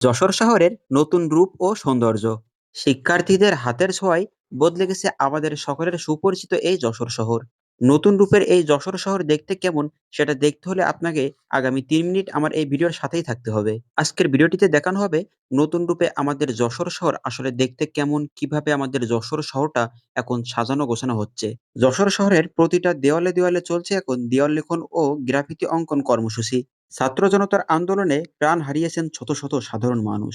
যশোর শহরের নতুন রূপ ও সৌন্দর্য। শিক্ষার্থীদের হাতের ছোঁয়ায় বদলে গেছে আমাদের সকলের সুপরিচিত এই যশোর শহর। নতুন রূপের এই যশোর শহর দেখতে কেমন সেটা দেখতে হলে আপনাকে আগামী তিন মিনিট আমার এই ভিডিওর সাথেই থাকতে হবে। আজকের ভিডিওটিতে দেখানো হবে নতুন রূপে আমাদের যশোর শহর আসলে দেখতে কেমন, কীভাবে আমাদের যশোর শহরটা এখন সাজানো গোছানো হচ্ছে। যশোর শহরের প্রতিটা দেওয়ালে দেওয়ালে চলছে এখন দেওয়াল লিখন ও গ্রাফিতি অঙ্কন কর্মসূচি। ছাত্র জনতার আন্দোলনে প্রাণ হারিয়েছেন শত শত সাধারণ মানুষ।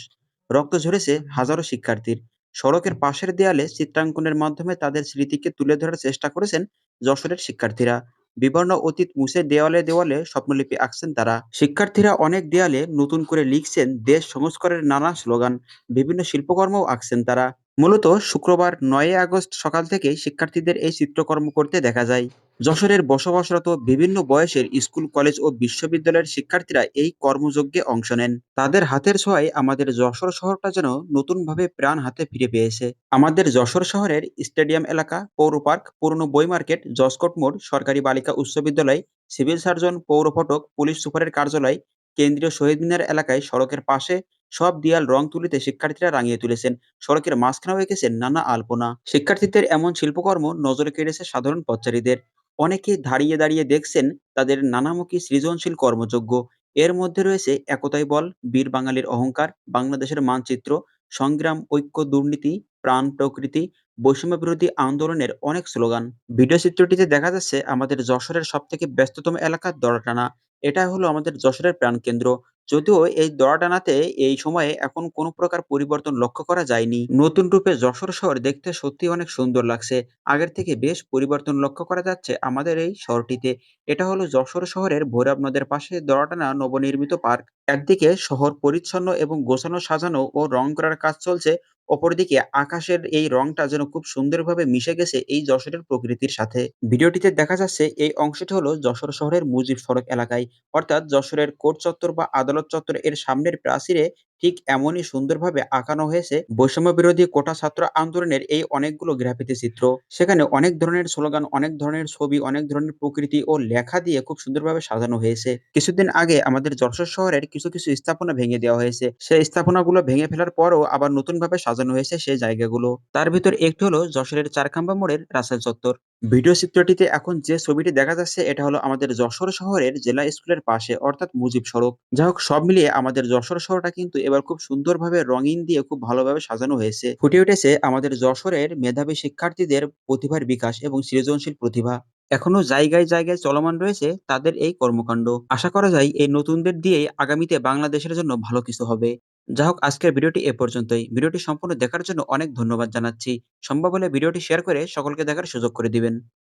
রক্ত ঝরেছে হাজারো শিক্ষার্থীর। সড়কের পাশের দেয়ালে চিত্রাঙ্কনের মাধ্যমে তাদের স্মৃতিকে তুলে ধরার চেষ্টা করেছেন যশোরের শিক্ষার্থীরা। বিবর্ণ অতীত মুছে দেওয়ালে দেওয়ালে স্বপ্নলিপি আঁকছেন তারা। শিক্ষার্থীরা অনেক দেয়ালে নতুন করে লিখছেন দেশ সংস্কারের নানা স্লোগান। বিভিন্ন শিল্পকর্মও আঁকছেন তারা। মূলত শুক্রবার নয় আগস্ট সকাল থেকেই শিক্ষার্থীদের এই চিত্রকর্ম করতে দেখা যায়। যশোরের বসবাসরত বিভিন্ন বয়সের স্কুল, কলেজ ও বিশ্ববিদ্যালয়ের শিক্ষার্থীরা এই কর্মযজ্ঞে অংশ নেন। তাদের হাতের ছোঁয়ায় আমাদের যশোর শহরটা যেন নতুনভাবে প্রাণ হাতে ফিরে পেয়েছে। আমাদের যশোর শহরের স্টেডিয়াম এলাকা, পৌর পার্ক, পুরনো বই মার্কেট জসকোট মোড়, সরকারি বালিকা উচ্চ বিদ্যালয়, সিভিল সার্জন, পৌর ফটক, পুলিশ সুপারের কার্যালয়, কেন্দ্রীয় শহীদ মিনার এলাকায় সড়কের পাশে সব দিয়াল রং তুলিতে শিক্ষার্থীরা রাঙিয়ে তুলেছেন। সড়কের মাঝখানেও এঁকেছেন নানা আলপনা। শিক্ষার্থীদের এমন শিল্পকর্ম নজরে কেড়েছে সাধারণ পথচারীদের। অনেকে দাঁড়িয়ে দাঁড়িয়ে দেখছেন তাদের নানামুখী সৃজনশীল কর্মযজ্ঞ। এর মধ্যে রয়েছে একতাই বল, বীর বাঙালির অহংকার, বাংলাদেশের মানচিত্র, সংগ্রাম, ঐক্য, দুর্নীতি, প্রাণ প্রকৃতি বৈষম্য বিরোধী আন্দোলনের অনেক স্লোগান। ভিডিও চিত্রটিতে দেখা যাচ্ছে আমাদের যশোরের সব থেকে ব্যস্ততম এলাকা দড়াটানা। এটা হলো আমাদের যশোরের প্রাণকেন্দ্র। যদিও এই দড়াটানাতে এই সময়ে এখন কোনো প্রকার পরিবর্তন লক্ষ্য করা যায়নি। নতুন রূপে যশোর শহর দেখতে সত্যি অনেক সুন্দর লাগছে। আগের থেকে বেশ পরিবর্তন লক্ষ্য করা যাচ্ছে আমাদের এই শহরটিতে। এটা হলো যশোর শহরের ভৈরব নদের পাশে দড়াটানা নবনির্মিত পার্ক। একদিকে শহর পরিচ্ছন্ন এবং গোছানো, সাজানো ও রং করার কাজ চলছে, অপরদিকে আকাশের এই রংটা যেন খুব সুন্দরভাবে মিশে গেছে এই যশোরের প্রকৃতির সাথে। ভিডিওটিতে দেখা যাচ্ছে এই অংশটি হলো যশোর শহরের মুজিব সড়ক এলাকায়। অর্থাৎ যশোরের কোর্ট চত্বর বা আদালত চত্বর এর সামনের প্রাচীরে ঠিক এমনই সুন্দরভাবে আঁকানো হয়েছে বৈষম্য বিরোধী কোটা ছাত্র আন্দোলনের এই অনেকগুলো গ্রাফিতি চিত্র। সেখানে অনেক ধরনের স্লোগান, অনেক ধরনের ছবি, অনেক ধরনের প্রকৃতি ও লেখা দিয়ে খুব সুন্দরভাবে সাজানো হয়েছে। কিছুদিন আগে আমাদের যশোর শহরের কিছু কিছু স্থাপনা ভেঙে দেওয়া হয়েছে। সেই স্থাপনাগুলো ভেঙে ফেলার পরও আবার নতুন ভাবে সাজানো হয়েছে সেই জায়গাগুলো। তার ভিতর একটি হলো যশোরের চারখাম্বা মোড়ের রাসেল চত্বর। ভিডিও চিত্রটিতে এখন যে ছবিটি দেখা যাচ্ছে, এটা হলো আমাদের যশোর শহরের জেলা স্কুলের পাশে, অর্থাৎ মুজিব সড়ক। যাই হোক, সব মিলিয়ে আমাদের যশোর শহরটা কিন্তু এবার খুব সুন্দরভাবে রঙিন দিয়ে খুব ভালোভাবে সাজানো হয়েছে। ফুটে উঠেছে আমাদের যশোরের মেধাবী শিক্ষার্থীদের প্রতিভার বিকাশ এবং সৃজনশীল প্রতিভা। এখনও জায়গায় জায়গায় চলমান রয়েছে তাদের এই কর্মকাণ্ড। আশা করা যায়, এই নতুনদের দিয়েই আগামীতে বাংলাদেশের জন্য ভালো কিছু হবে। যা হোক আজকের ভিডিওটি এ পর্যন্তই। ভিডিওটি সম্পূর্ণ দেখার জন্য অনেক ধন্যবাদ জানাচ্ছি। সম্ভব হলে ভিডিওটি শেয়ার করে সকলকে দেখার সুযোগ করে দিবেন।